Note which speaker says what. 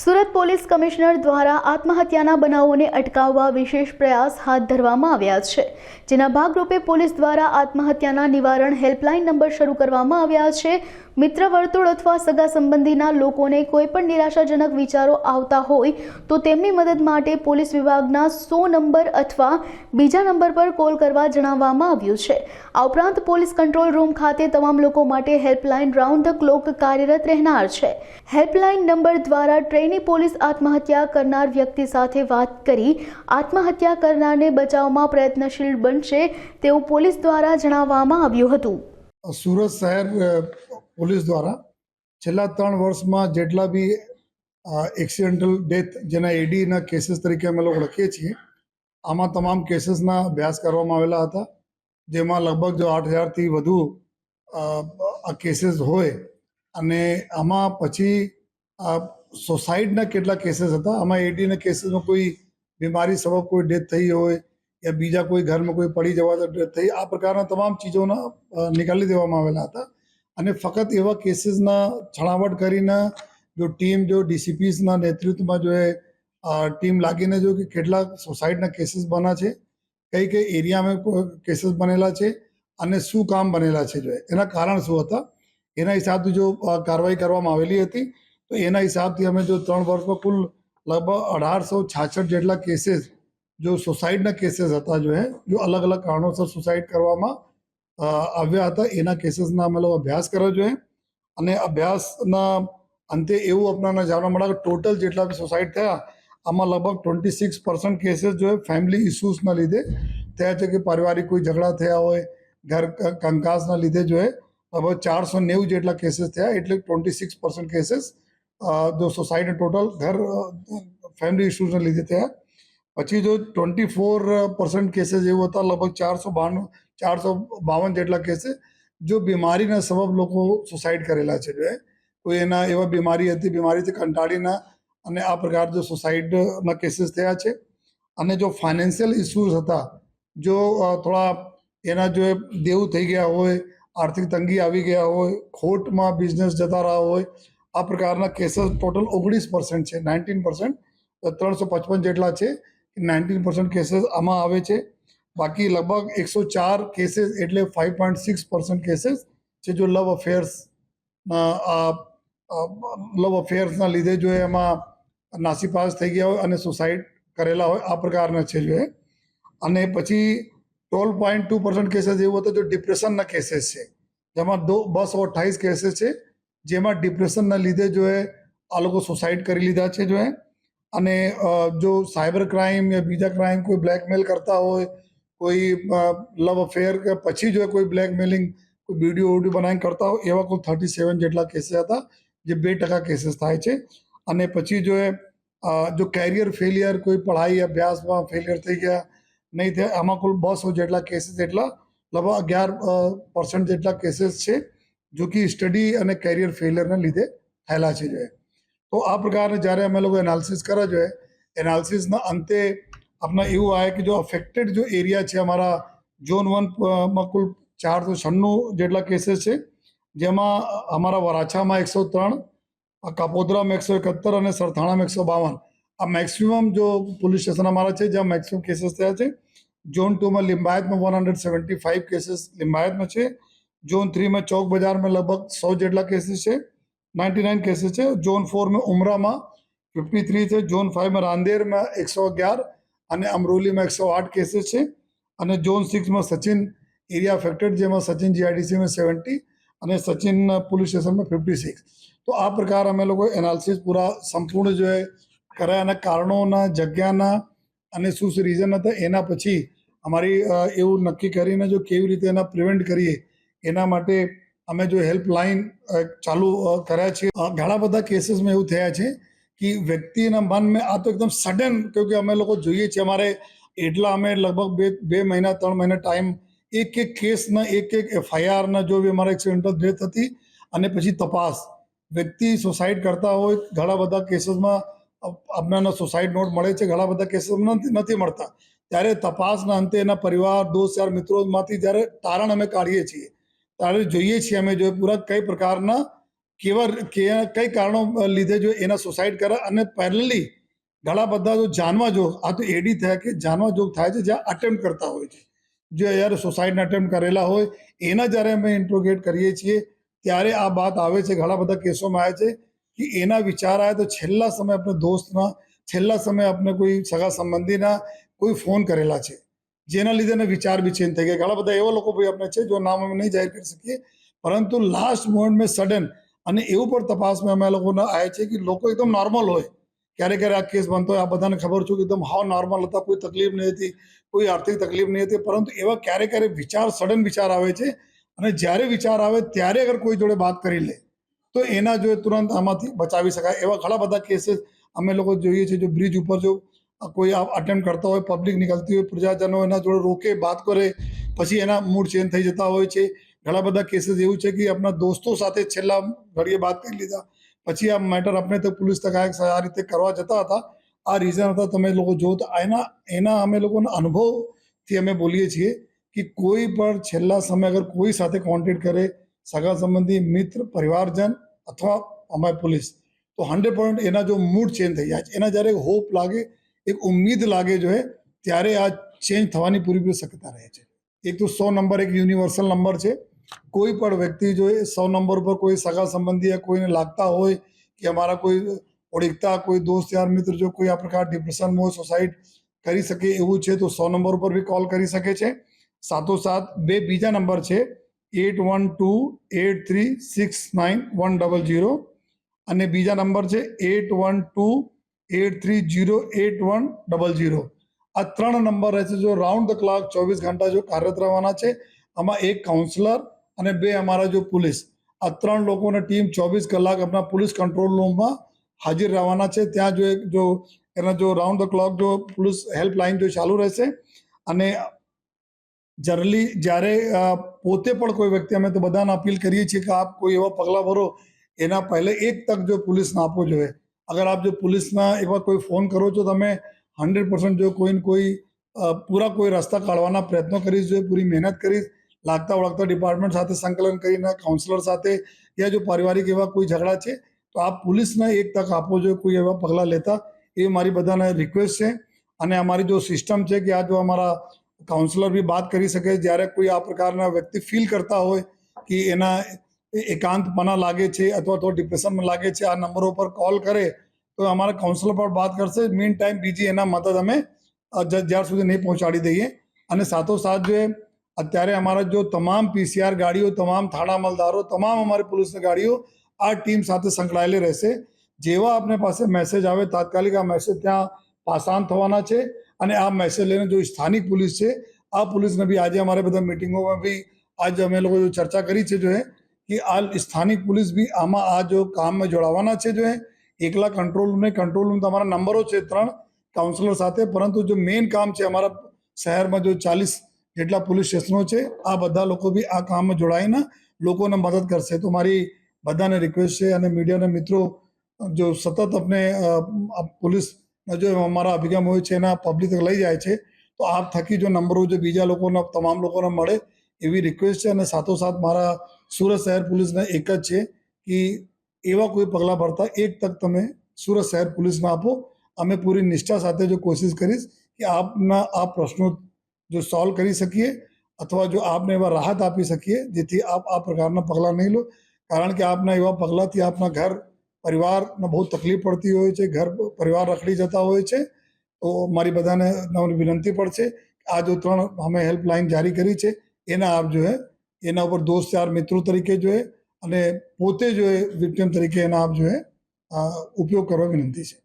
Speaker 1: Surat police commissioner દ્વારા આત્મહત્યાના બનાવોને અટકાવવા વિશેષ પ્રયાસ હાથ ધરવામાં આવ્યા છે. જેના ભાગરૂપે પોલીસ દ્વારા આત્મહત્યાના નિવારણ હેલ્પલાઇન નંબર શરૂ કરવામાં આવ્યા છે. મિત્ર વર્તુળ અથવા સગા સંબંધીના લોકોને કોઈ પણ નિરાશાજનક વિચારો આવતા હોય તો તેમની મદદ માટે પોલીસ વિભાગના સો નંબર અથવા બીજા નંબર પર કોલ કરવા જણાવવામાં આવ્યું છે. આ ઉપરાંત પોલીસ કંટ્રોલ રૂમ ખાતે તમામ લોકો માટે હેલ્પલાઇન રાઉન્ડ ધ ક્લોક કાર્યરત રહેનાર છે. હેલ્પલાઇન નંબર દ્વારા ટ્રેની પોલીસ આત્મહત્યા કરનાર વ્યક્તિ સાથે વાત કરી આત્મહત્યા કરનારને બચાવમાં પ્રયત્નશીલ બનશે તેવું પોલીસ દ્વારા જણાવવામાં આવ્યું હતું.
Speaker 2: સુરત શહેર પોલીસ દ્વારા છેલ્લા ત્રણ વર્ષમાં જેટલા બી એક્સિડન્ટલ ડેથ જેના એડીના કેસીસ તરીકે અમે લોકો લખીએ છીએ, આમાં તમામ કેસીસના અભ્યાસ કરવામાં આવેલા હતા, જેમાં લગભગ જો આઠ હજારથી વધુ આ કેસીસ હોય અને આમાં પછી સોસાઇડના કેટલા કેસીસ હતા, આમાં એડીના કેસીસમાં કોઈ બીમારી, સબબ કોઈ ડેથ થઈ હોય યા બીજા કોઈ ઘરમાં કોઈ પડી જવા થઈ આ પ્રકારના તમામ ચીજોના નીકાળી દેવામાં આવેલા હતા અને ફક્ત એવા કેસીસના છણાવટ કરીને જો ટીમ, જો ડીસીપીસના નેતૃત્વમાં જો એ ટીમ લાગીને જો કે કેટલા સોસાયટીના કેસીસ બના છે, કઈ કઈ એરિયામાં કેસીસ બનેલા છે અને શું કામ બનેલા છે જો. એના કારણ શું હતા એના હિસાબથી જો કાર્યવાહી કરવામાં આવેલી હતી, તો એના હિસાબથી અમે જો ત્રણ વર્ષમાં કુલ લગભગ અઢારસો છાછઠ જેટલા કેસીસ જો સુસાઇડના કેસીસ હતા જો હે જો અલગ અલગ કારણોસર સુસાઇડ કરવામાં આવ્યા હતા એના કેસીસના અમે લોકો અભ્યાસ કર્યો જોઈએ અને અભ્યાસના અંતે એવું આપણને જાણવા મળ્યા કે ટોટલ જેટલા બી સુસાઇડ થયા આમાં લગભગ ટ્વેન્ટી સિક્સ પર્સન્ટ કેસીસ જો ફેમિલી ઇસ્યુઝના લીધે થયા છે કે પારિવારિક કોઈ ઝઘડા થયા હોય ઘર કંકાસના લીધે જો લગભગ ચારસો નેવું જેટલા કેસીસ થયા એટલે ટ્વેન્ટી સિક્સ પર્સન્ટ કેસીસ જો સોસાયટી ટોટલ ઘર ફેમિલી ઇસ્યુઝના લીધે થયા પછી જો ટ્વેન્ટી ફોર પર્સન્ટ કેસીસ એવું હતા, લગભગ ચારસો બાણું, ચારસો બાવન જેટલા કેસીસ જો બીમારીના સબબ લોકો સુસાઇડ કરેલા છે, જો કોઈ એના એવા બીમારી હતી બીમારીથી કંટાળીના અને આ પ્રકાર જો સુસાઇડના કેસીસ થયા છે. અને જો ફાઇનાન્શિયલ ઇસ્યુઝ હતા, જો થોડા એના જો દેવું થઈ ગયા હોય, આર્થિક તંગી આવી ગયા હોય, ખોટમાં બિઝનેસ જતા રહ્યા હોય, આ પ્રકારના કેસીસ ટોટલ ઓગણીસ પર્સન્ટ છે નાઇન્ટીન પર્સન્ટ ત્રણસો પચપન જેટલા છે. નાઇન્ટીન પર્સન્ટ કેસીસ આમાં આવે છે. બાકી લગભગ એકસો ચાર કેસીસ એટલે five point six percent cases છે જો લવ અફેર્સના લવ અફેર્સના લીધે જો એમાં નાસીપાસ થઈ ગયા હોય અને સુસાઇડ કરેલા હોય, આ પ્રકારના છે જો એ. અને પછી twelve point two percent cases એવું હતું જો ડિપ્રેશનના કેસીસ છે. જેમાં દો, બસો અઠ્ઠાવીસ કેસીસ છે. જેમાં ડિપ્રેશનના લીધે જો એ આ લોકો સુસાઇડ કરી લીધા છે જો એ. અને જો સાયબર ક્રાઇમ યા બીજા ક્રાઇમ કોઈ બ્લેકમેલ કરતા હોય, કોઈ લવ અફેર કે પછી જો કોઈ બ્લેકમેલિંગ, કોઈ વીડિયો વીડિયો બનાવીને કરતા હોય, એવા કુલ થર્ટી સેવન જેટલા કેસીસ હતા, જે બે ટકા કેસીસ થાય છે અને પછી જો એ જો કેરિયર ફેલિયર, કોઈ પઢાઈ, અભ્યાસમાં ફેલિયર થઈ ગયા, નહીં થયા, આમાં કુલ બસો જેટલા કેસીસ એટલા લગભગ અગિયાર પર્સન્ટ જેટલા કેસીસ છે, જો કે સ્ટડી અને કેરિયર ફેલિયરના લીધે થયેલા છે જો એ. તો આ પ્રકારે જ્યારે અમે લોકો એનાલિસિસ કરવા જોઈએ એનાલિસિસના અંતે આપણા એવું આવે કે જો અફેક્ટેડ જો એરિયા છે અમારા ઝોન વનમાં કુલ ચારસો છન્નું જેટલા કેસીસ છે, જેમાં અમારા વરાછામાં એકસો ત્રણ કાપોદરામાં એકસો એકાત્તર અને સરથાણામાં એકસો બાવન. આ મેક્સિમમ જો પોલીસ સ્ટેશન અમારા છે, જ્યાં મેક્સિમમ કેસીસ થયા છે ઝોન ટુમાં લિંબાયતમાં one hundred seventy five cases લિંબાયતમાં છે ઝોન થ્રીમાં ચોક બજારમાં લગભગ સો જેટલા કેસીસ છે નાઇન્ટી નાઇન કેસીસ છે ઝોન ફોરમાં ઉમરામાં ફિફ્ટી થ્રી છે ઝોન ફાઇવમાં રાંદેરમાં એકસો અગિયાર અને અમરોલીમાં એકસો આઠ કેસીસ છે અને ઝોન સિક્સમાં સચિન એરિયા અફેક્ટેડ જેમાં સચિન જીઆઈડીસીમાં સેવન્ટી અને સચિન પોલીસ સ્ટેશનમાં ફિફ્ટી સિક્સ તો આ પ્રકાર અમે લોકો એનાલિસિસ પૂરા સંપૂર્ણ જો કર્યા અને કારણોના જગ્યાના અને શું શું રીઝન હતા એના પછી અમારી એવું નક્કી કરીને જો કેવી રીતે એના પ્રિવેન્ટ કરીએ એના માટે અમે જો હેલ્પલાઇન ચાલુ કર્યા છે ઘણા બધા કેસીસમાં એવું થયા છે કે વ્યક્તિના મનમાં આ તો એકદમ સડન કે અમે લોકો જોઈએ છીએ. અમારે એટલા અમે લગભગ બે બે મહિના, ત્રણ મહિના ટાઈમ એક એક કેસના એક એક એફઆઈઆરના જો બી અમારા એક્સિડન્ટલ ડેથ હતી અને પછી તપાસ. વ્યક્તિ સુસાઇડ કરતા હોય, ઘણા બધા કેસીસમાં આપણને સુસાઇડ નોટ મળે છે. ઘણા બધા કેસીસમાં નથી મળતા. ત્યારે તપાસના અંતે એના પરિવાર, દોસ્ત, યાર મિત્રોમાંથી જ્યારે તારણ અમે કાઢીએ છીએ ત્યારે જોઈએ છીએ અમે જો પૂરા કઈ પ્રકારના કેવા કે કઈ કારણો લીધે જો એના સુસાઇડ કરે અને પેરેલલી ઘણા બધા જો જાનવા જોગ આ તો એડી થયા કે જાનવા જોગ થાય છે, જ્યાં અટેમ્પ કરતા હોય છે. જો યાર સુસાઇડના અટેમ્પ કરેલા હોય, એના જ્યારે અમે ઇન્ટ્રોગેટ કરીએ છીએ, ત્યારે આ વાત આવે છે, ઘણા બધા કેસોમાં આવે છે, કે એના વિચાર આવે તો છેલ્લા સમય આપણે દોસ્તના, છેલ્લા સમયે આપણે કોઈ સગા સંબંધીના કોઈ ફોન કરેલા છે. જેના લીધે વિચાર બી ચેન્જ થઈ ગયા. ઘણા બધા એવા લોકો ભાઈ આપણે છે, જો નામ અમે નહીં જાહેર કરી શકીએ. પરંતુ લાસ્ટ મોમેન્ટ મેં સડન અને એવું પણ તપાસમાં અમે લોકોને આવે છે કે લોકો એકદમ નોર્મલ હોય. ક્યારે ક્યારે આ કેસ બનતો હોય, આ બધાને ખબર છું કે એકદમ હાવ નોર્મલ હતા, કોઈ તકલીફ નહીં હતી, કોઈ આર્થિક તકલીફ નહીં હતી. પરંતુ એવા ક્યારે ક્યારે વિચાર સડન વિચાર આવે છે અને જ્યારે વિચાર આવે ત્યારે અગર કોઈ જોડે વાત કરી લે, તો એના જો તુરંત આમાંથી બચાવી શકાય. એવા ઘણા બધા કેસીસ અમે લોકો જોઈએ છીએ, જો બ્રિજ ઉપર જો કોઈ અટેમ્પ્ટ કરતા હોય પબ્લિક નીકળતી હોય, પ્રજાજનો એના જોડે રોકે વાત કરે, પછી એના મૂડ ચેન્જ થઈ જતા હોય છે. ઘણા બધા કેસીસ એવું છે કે આપણા દોસ્તો સાથે છેલ્લા ઘડીએ વાત કરી લીધા. પછી આ મેટર આપણે તો પોલીસ તક આ રીતે કરવા જતા હતા. આ રીઝન હતા, તમે લોકો જો તો એના એના અમે લોકોના અનુભવથી અમે બોલીએ છીએ કે કોઈ પણ છેલ્લા સમય અગર કોઈ સાથે કોન્ટેક્ટ કરે, સગા સંબંધી, મિત્ર, પરિવારજન અથવા અમારી પોલીસ, તો હંડ્રેડ એના જો મૂડ ચેન્જ થઈ જાય એના જ્યારે હોપ લાગે એક ઉમ્મીદ લાગે જો ત્યારે આ ચેન્જ થવાની પૂરેપૂરી શક્યતા રહે છે. એક તો સો નંબર એક યુનિવર્સલ નંબર છે. કોઈ પણ વ્યક્તિ જો એ સો નંબર પર કોઈ સગા સંબંધી કોઈને લાગતા હોય કે અમારા કોઈ ઓળખતા, કોઈ દોસ્ત, યાર, મિત્ર જો કોઈ આ પ્રકાર ડિપ્રેશનમાં હોય સોસાઇડ કરી શકે એવું છે, તો સો નંબર ઉપર બી કોલ કરી શકે છે. સાથોસાથ બે બીજા નંબર છે eight one two eight three six nine one double zero અને બીજા નંબર છે eight one two eight three zero eight one double zero આ ત્રણ નંબર રહેશે જો રાઉન્ડ ધ ક્લાક ચોવીસ ઘંટા જો કાર્યરત રહેવાના છે, આમાં એક કાઉન્સલર અને બે અમારા જો પોલીસ. આ ત્રણ લોકોની ટીમ ચોવીસ કલાક આપણા પોલીસ કંટ્રોલ રૂમમાં હાજર રહેવાના છે. ત્યાં જો એક જો એના જો રાઉન્ડ ધ ક્લોક જો પોલીસ હેલ્પલાઇન જો ચાલુ રહેશે અને જનરલી જ્યારે પોતે પણ કોઈ વ્યક્તિ, અમે તો બધાને અપીલ કરીએ છીએ કે આપ કોઈ એવા પગલાં ભરો, એના પહેલે એક તક જો પોલીસને આપવો જોઈએ. અગર આપ જો પોલીસના એવા કોઈ ફોન કરો છો, તમે હંડ્રેડ પર્સન્ટ જો કોઈ ને કોઈ પૂરા કોઈ રસ્તા કાઢવાના પ્રયત્નો કરીશ જોઈએ પૂરી મહેનત કરીશ, લાગતા વળગતા ડિપાર્ટમેન્ટ સાથે સંકલન કરીને કાઉન્સિલર સાથે યા જો પારિવારિક એવા કોઈ ઝઘડા છે, તો આપ પોલીસને એક તક આપવો જોઈએ કોઈ એવા પગલાં લેતા, એ મારી બધાને રિક્વેસ્ટ છે. અને અમારી જો સિસ્ટમ છે કે આ જો અમારા કાઉન્સિલર બી વાત કરી શકે, જ્યારે કોઈ આ પ્રકારના વ્યક્તિ ફીલ કરતા હોય કે એના એકાંતપના લાગે છે અથવા તો ડિપ્રેશનમાં લાગે છે, આ નંબરો પર કોલ કરે, તો અમારા કાઉન્સલર પર વાત કરશે. મીન ટાઈમ બીજી એના મદદ અમે જ્યાર સુધી નહીં પહોંચાડી દઈએ. અને સાથોસાથ જો એ અત્યારે અમારા જો તમામ પીસીઆર ગાડીઓ, તમામ થાણા અમલદારો તમામ અમારી પોલીસની ગાડીઓ આ ટીમ સાથે સંકળાયેલી રહેશે. જેવા આપને પાસે મેસેજ આવે, તાત્કાલિક આ મેસેજ ત્યાં પાસાન થવાના છે. અને આ મેસેજ લઈને જો સ્થાનિક પોલીસ છે, આ પોલીસને બી આજે અમારે બધા મિટિંગોમાં બી આજે અમે લોકો ચર્ચા કરી છે, જો એ કે આ સ્થાનિક પોલીસ બી આમાં આ જો કામમાં જોડાવાના છે જો એકલા કંટ્રોલ રૂમ ને કંટ્રોલ રૂમ તમારા નંબરો છે ત્રણ કાઉન્સિલર સાથે, પરંતુ જો મેઇન કામ છે અમારા શહેરમાં જો ચાલીસ જેટલા પોલીસ સ્ટેશનો છે, આ બધા લોકો બી આ કામમાં જોડાઈને લોકોને મદદ કરશે. તો મારી બધાને રિક્વેસ્ટ છે અને મીડિયાના મિત્રો, જો સતત આપણે પોલીસ જો અમારા અભિગમ હોય છે એના પબ્લિક લઈ જાય છે, તો આપ થકી જો નંબરો જો બીજા લોકોના, તમામ લોકોને મળે એવી રિક્વેસ્ટ છે અને સાથોસાથ મારા સુરત શહેર પોલીસને એક જ છે કે એવા કોઈ પગલાં ભરતા એક તક તમે સુરત શહેર પોલીસને આપો. અમે પૂરી નિષ્ઠા સાથે જો કોશિશ કરીશ કે આપના આ પ્રશ્નો જો સોલ્વ કરી શકીએ અથવા જો આપને એવા રાહત આપી શકીએ જેથી આપ આ પ્રકારના પગલાં નહીં લો. કારણ કે આપના એવા પગલાંથી આપના ઘર પરિવારને બહુ તકલીફ પડતી હોય છે, ઘર પરિવાર રખડી જતા હોય છે. તો મારી બધાને વિનંતી છે. આ જો ત્રણ અમે હેલ્પલાઇન જારી કરી છે, એના આપ જો હે એના ઉપર દોસ્ત યાર મિત્રો તરીકે જોઈએ અને પોતે જો હે વિક્ટિમ તરીકે એના આપ જોઈએ ઉપયોગ કરવા વિનંતી છે.